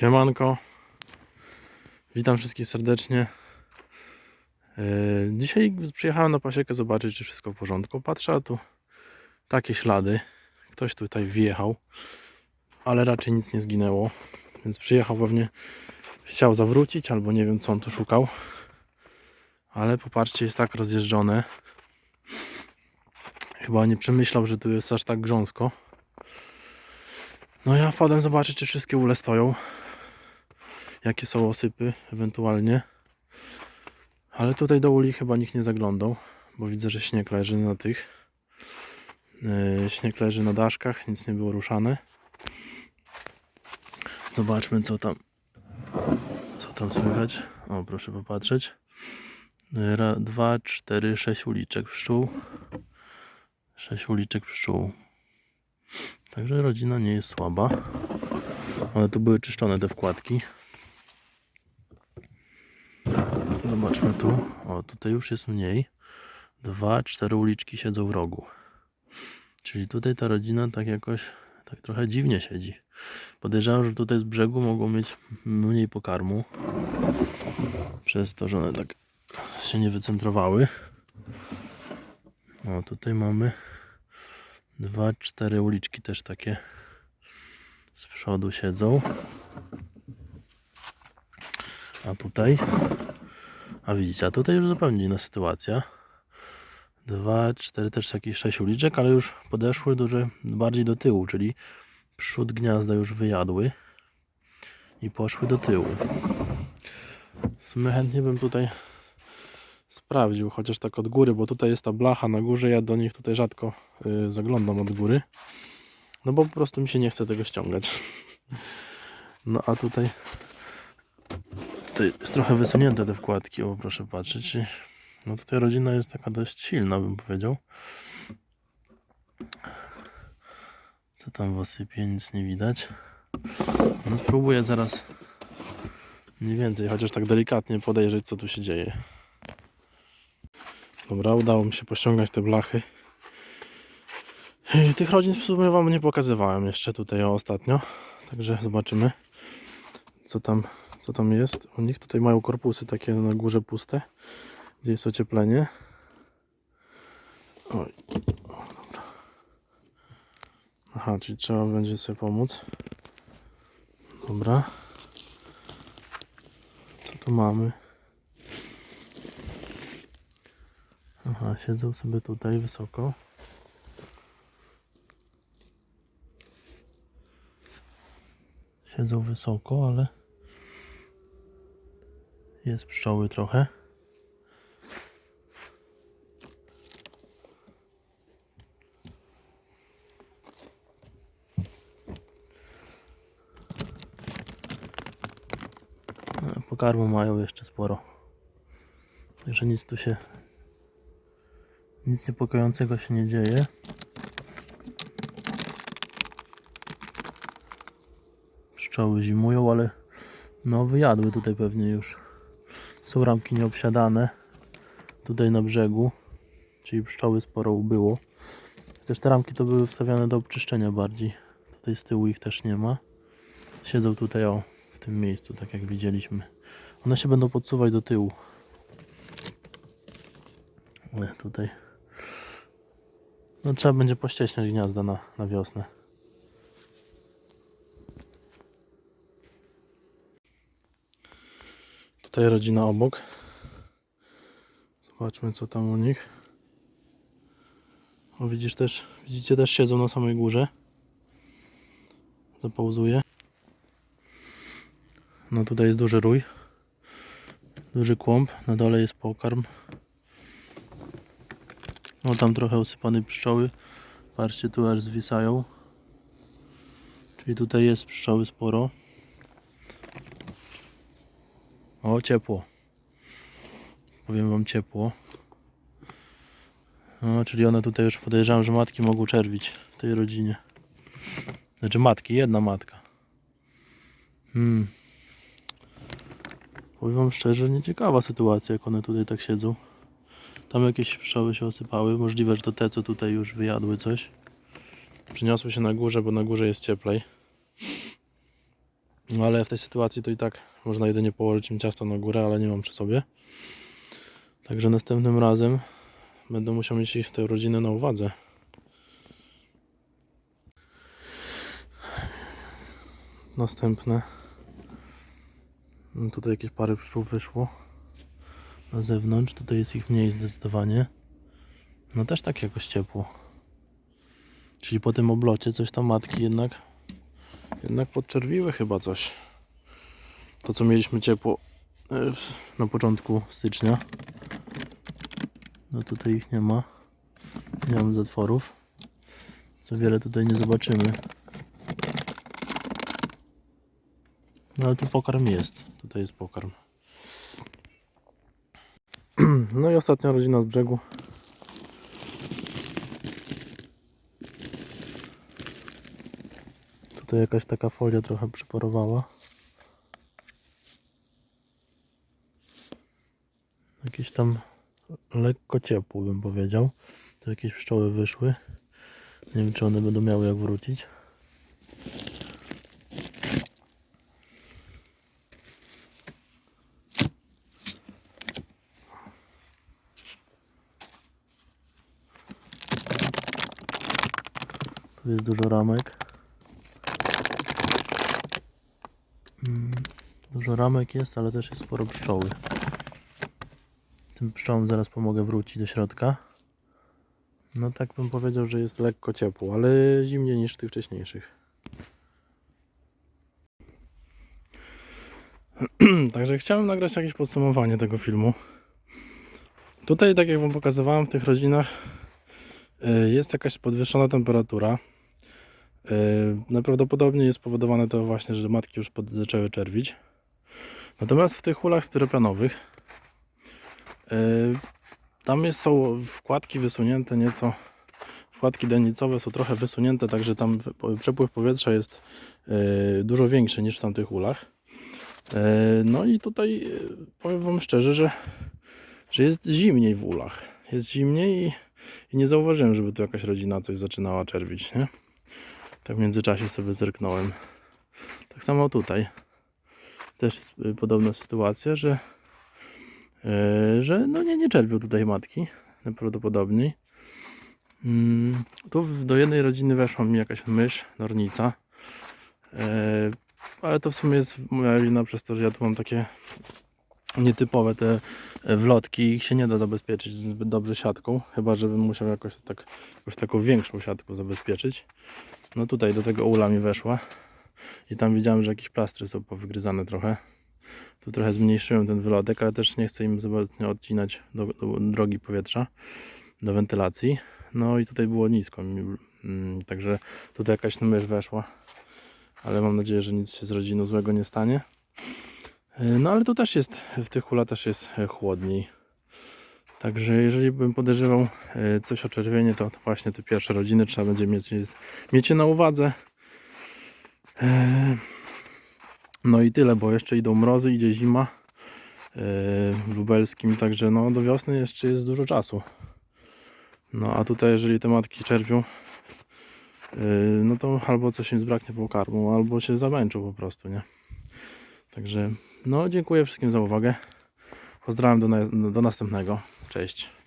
Siemanko. Witam wszystkich serdecznie. Yy, Dzisiaj przyjechałem na pasiekę zobaczyć, czy wszystko w porządku. Patrzę, a tu takie ślady. Ktoś tutaj wjechał, ale raczej nic nie zginęło. Więc przyjechał pewnie, chciał zawrócić, albo nie wiem co on tu szukał. Ale popatrzcie, jest tak rozjeżdżone. Chyba nie przemyślał, że tu jest aż tak grząsko. No ja wpadłem zobaczyć, czy wszystkie ule stoją. Jakie są osypy ewentualnie. Ale tutaj do uli chyba nikt nie zaglądał, bo widzę, że śnieg leży na tych. Yy, śnieg leży na daszkach, nic nie było ruszane. Zobaczmy co tam co tam słychać. O, proszę popatrzeć. Yy, Ra, dwa, cztery, sześć uliczek pszczół. Sześć uliczek pszczół. Także rodzina nie jest słaba. Ale tu były czyszczone te wkładki. Zobaczmy tu. O, tutaj już jest mniej. Dwa, cztery uliczki siedzą w rogu. Czyli tutaj ta rodzina tak jakoś, tak trochę dziwnie siedzi. Podejrzewam, że tutaj z brzegu mogą mieć mniej pokarmu. Przez to, że one tak się nie wycentrowały. O, tutaj mamy dwa, cztery uliczki też takie z przodu siedzą. A tutaj, a widzicie, a tutaj już zupełnie inna sytuacja. Dwa, cztery, też jakieś sześć uliczek, ale już podeszły dużo bardziej do tyłu, czyli przód gniazda już wyjadły i poszły do tyłu. W sumie chętnie bym tutaj sprawdził, chociaż tak od góry, bo tutaj jest ta blacha na górze, ja do nich tutaj rzadko y, zaglądam od góry. No bo po prostu mi się nie chce tego ściągać. No a tutaj tutaj jest trochę wysunięte te wkładki, o proszę patrzeć. No tutaj rodzina jest taka dość silna, bym powiedział. Co tam w osypie? Nic nie widać. No spróbuję zaraz mniej więcej, chociaż tak delikatnie podejrzeć, co tu się dzieje. Dobra, udało mi się pościągać te blachy. Tych rodzin w sumie Wam nie pokazywałem jeszcze tutaj ostatnio. Także zobaczymy, co tam, co tam jest. U nich tutaj mają korpusy takie na górze puste, gdzie jest ocieplenie. Oj. O, dobra. Aha, czyli trzeba będzie sobie pomóc. Dobra. Co tu mamy? Aha, siedzą sobie tutaj wysoko. Siedzą wysoko, ale jest pszczoły trochę. A Pokarmu mają jeszcze sporo. Także nic tu się nic niepokojącego się nie dzieje. Pszczoły zimują, ale no wyjadły tutaj pewnie już. Są ramki nieobsiadane tutaj na brzegu, czyli pszczoły sporo ubyło. Też te ramki to były wstawiane do obczyszczenia bardziej. Tutaj z tyłu ich też nie ma. Siedzą tutaj o w tym miejscu, tak jak widzieliśmy. One się będą podsuwać do tyłu. Tutaj no trzeba będzie pościeśniać gniazda na, na wiosnę. Tutaj rodzina obok. Zobaczmy co tam u nich. O widzisz też, widzicie też siedzą na samej górze. Zapauzuję. No tutaj jest duży rój. Duży kłąb. Na dole jest pokarm. No tam trochę usypane pszczoły. Patrzcie, tu aż zwisają. Czyli tutaj jest pszczoły sporo. Ciepło. Powiem wam ciepło. No, czyli one tutaj już podejrzewam, że matki mogą czerwić w tej rodzinie. Znaczy matki, jedna matka. Hmm. Powiem wam szczerze, nieciekawa sytuacja, jak one tutaj tak siedzą. Tam jakieś pszczoły się osypały. Możliwe, że to te, co tutaj już wyjadły coś. Przyniosły się na górze, bo na górze jest cieplej. No ale w tej sytuacji to i tak można jedynie położyć im ciasto na górę, ale nie mam przy sobie. Także następnym razem będę musiał mieć ich tę rodzinę na uwadze. Następne. No Tutaj jakieś parę pszczół wyszło na zewnątrz. Tutaj jest ich mniej zdecydowanie. No też tak jakoś ciepło. Czyli po tym oblocie coś tam matki jednak jednak podczerwiły chyba coś. To co mieliśmy ciepło e, na początku stycznia. No tutaj ich nie ma. Nie mam zatworów. Co wiele tutaj nie zobaczymy. No ale tu pokarm jest. Tutaj jest pokarm. No i ostatnia rodzina z brzegu. Tutaj jakaś taka folia trochę przyparowała. Jakieś tam lekko ciepło bym powiedział. Tu jakieś pszczoły wyszły. Nie wiem czy one będą miały jak wrócić. Tu jest dużo ramek. Dużo ramek jest, ale też jest sporo pszczoły. Tym pszczołom zaraz pomogę wrócić do środka. No tak bym powiedział, że jest lekko ciepło, ale zimniej niż w tych wcześniejszych. Także chciałem nagrać jakieś podsumowanie tego filmu. Tutaj, tak jak Wam pokazywałem, w tych rodzinach y, jest jakaś podwyższona temperatura. Y, Najprawdopodobniej jest spowodowane to właśnie, że matki już zaczęły czerwić. Natomiast w tych hulach styropianowych y, tam jest, są wkładki wysunięte nieco. Wkładki denicowe są trochę wysunięte, także tam przepływ powietrza jest y, dużo większy niż w tamtych ulach. Y, No i tutaj y, powiem Wam szczerze, że, że jest zimniej w ulach. Jest zimniej i, i nie zauważyłem, żeby tu jakaś rodzina coś zaczynała czerwić, nie? Tak w międzyczasie sobie zerknąłem. Tak samo tutaj. Też jest y, podobna sytuacja, że, yy, że no nie, nie czerwią tutaj matki. Najprawdopodobniej. Mm, tu do jednej rodziny weszła mi jakaś mysz, nornica. Yy, ale to w sumie jest moja wina przez to, że ja tu mam takie nietypowe te e, wlotki. Ich się nie da zabezpieczyć zbyt dobrze siatką. Chyba, żebym musiał jakoś, tak, jakąś taką większą siatką zabezpieczyć. No tutaj do tego ula mi weszła. I tam widziałem, że jakieś plastry są powygryzane trochę. Tu trochę zmniejszyłem ten wylotek, ale też nie chcę im zbytnio odcinać do, do drogi powietrza, do wentylacji. No i tutaj było nisko, mm, także tutaj jakaś mysz weszła. Ale mam nadzieję, że nic się z rodziną złego nie stanie. E, No ale tu też jest, w tych hula też jest e, chłodniej. Także jeżeli bym podejrzewał e, coś o czerwienie, to właśnie te pierwsze rodziny trzeba będzie mieć, mieć je na uwadze. E, No i tyle, bo jeszcze idą mrozy, idzie zima e, w lubelskim, także no do wiosny jeszcze jest dużo czasu. No a tutaj jeżeli te matki czerwią, e, no to albo coś im zbraknie pokarmu, albo się zamęczą po prostu, nie? Także no dziękuję wszystkim za uwagę. Pozdrawiam do, do następnego. Cześć.